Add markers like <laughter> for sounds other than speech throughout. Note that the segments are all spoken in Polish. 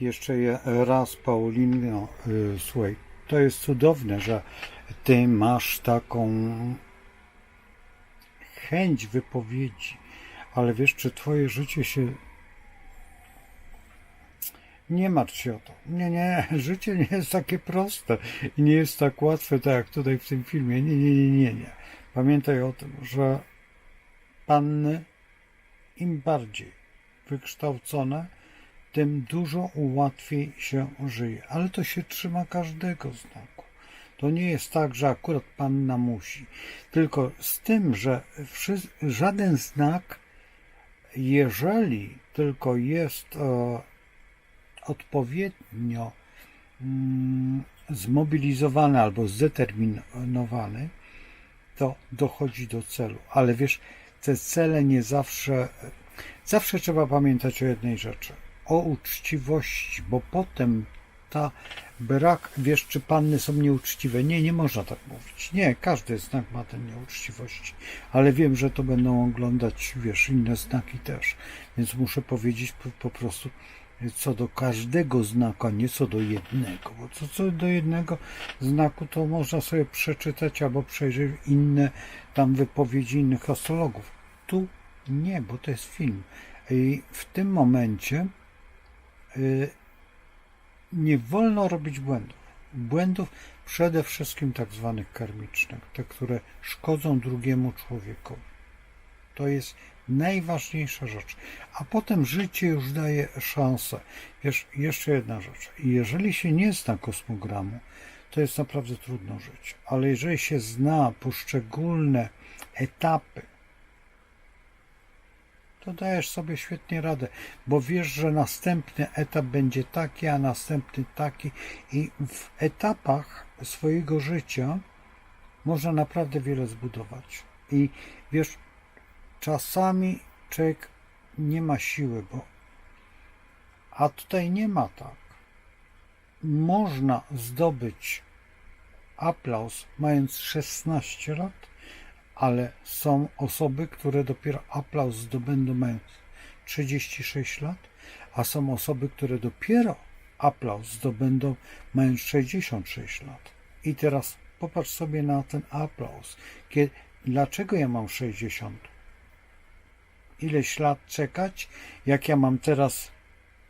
Jeszcze je- raz, Paulino, y, słuchaj, to jest cudowne, że ty masz taką chęć wypowiedzi, ale wiesz, czy twoje życie się. Nie martw się o to. Nie, nie, <laughs> życie nie jest takie proste i nie jest tak łatwe, tak jak tutaj w tym filmie. Nie, nie, nie, nie, nie. Pamiętaj o tym, że panny im bardziej wykształcone, tym dużo łatwiej się żyje. Ale to się trzyma każdego znaku. To nie jest tak, że akurat panna musi. Tylko z tym, że żaden znak, jeżeli tylko jest e, odpowiednio mm, zmobilizowany albo zdeterminowany, to dochodzi do celu. Ale wiesz, te cele nie zawsze. Zawsze trzeba pamiętać o jednej rzeczy: o uczciwości, bo potem ta brak, wiesz, czy panny są nieuczciwe. Nie, nie można tak mówić. Nie, każdy znak ma ten nieuczciwości, ale wiem, że to będą oglądać, wiesz, inne znaki też, więc muszę powiedzieć po, po prostu co do każdego znaku, a nie co do jednego, bo co, co do jednego znaku to można sobie przeczytać albo przejrzeć inne tam wypowiedzi innych astrologów. Tu nie, bo to jest film. I w tym momencie y, nie wolno robić błędów. Błędów przede wszystkim tak zwanych karmicznych, te, które szkodzą drugiemu człowiekowi. To jest najważniejsza rzecz. A potem życie już daje szansę. Wiesz, jeszcze jedna rzecz. Jeżeli się nie zna kosmogramu, to jest naprawdę trudno żyć. Ale jeżeli się zna poszczególne etapy, to dajesz sobie świetnie radę, bo wiesz, że następny etap będzie taki, a następny taki i w etapach swojego życia można naprawdę wiele zbudować. I wiesz, czasami człowiek nie ma siły, bo a tutaj nie ma tak. Można zdobyć aplauz mając 16 lat, ale są osoby, które dopiero aplauz zdobędą mając 36 lat, a są osoby, które dopiero aplauz zdobędą mając 66 lat. I teraz popatrz sobie na ten aplauz. Kiedy, dlaczego ja mam 60? Ileś lat czekać, jak ja mam teraz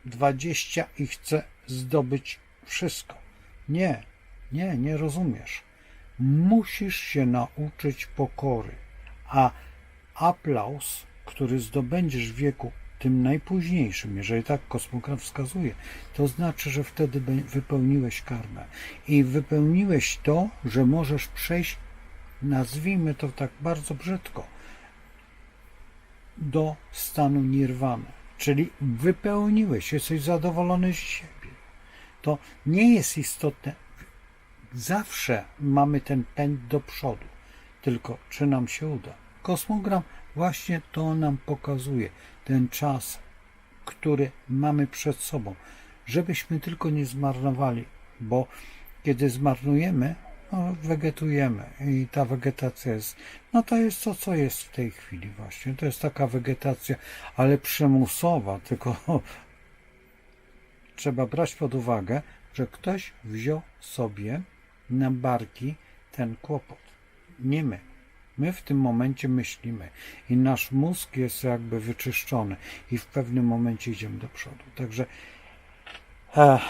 20 i chcę zdobyć wszystko? Nie, nie, nie rozumiesz musisz się nauczyć pokory, a aplauz, który zdobędziesz w wieku tym najpóźniejszym, jeżeli tak kosmogram wskazuje, to znaczy, że wtedy wypełniłeś karmę i wypełniłeś to, że możesz przejść, nazwijmy to tak bardzo brzydko, do stanu nirwany, czyli wypełniłeś, jesteś zadowolony z siebie. To nie jest istotne, zawsze mamy ten pęd do przodu. Tylko czy nam się uda? Kosmogram właśnie to nam pokazuje. Ten czas, który mamy przed sobą. Żebyśmy tylko nie zmarnowali, bo kiedy zmarnujemy, no, wegetujemy i ta wegetacja jest, no to jest to, co jest w tej chwili właśnie. To jest taka wegetacja, ale przymusowa, tylko <laughs> trzeba brać pod uwagę, że ktoś wziął sobie na barki ten kłopot. Nie my. My w tym momencie myślimy i nasz mózg jest jakby wyczyszczony i w pewnym momencie idziemy do przodu. Także ech.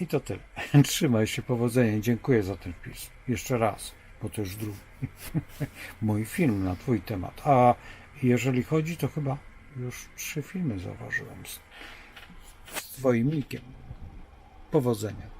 i to tyle. <laughs> Trzymaj się, powodzenia. Dziękuję za ten wpis. Jeszcze raz, bo to już drugi <laughs> mój film na twój temat. A jeżeli chodzi, to chyba już trzy filmy zauważyłem z, z twoim nikiem. Powodzenia.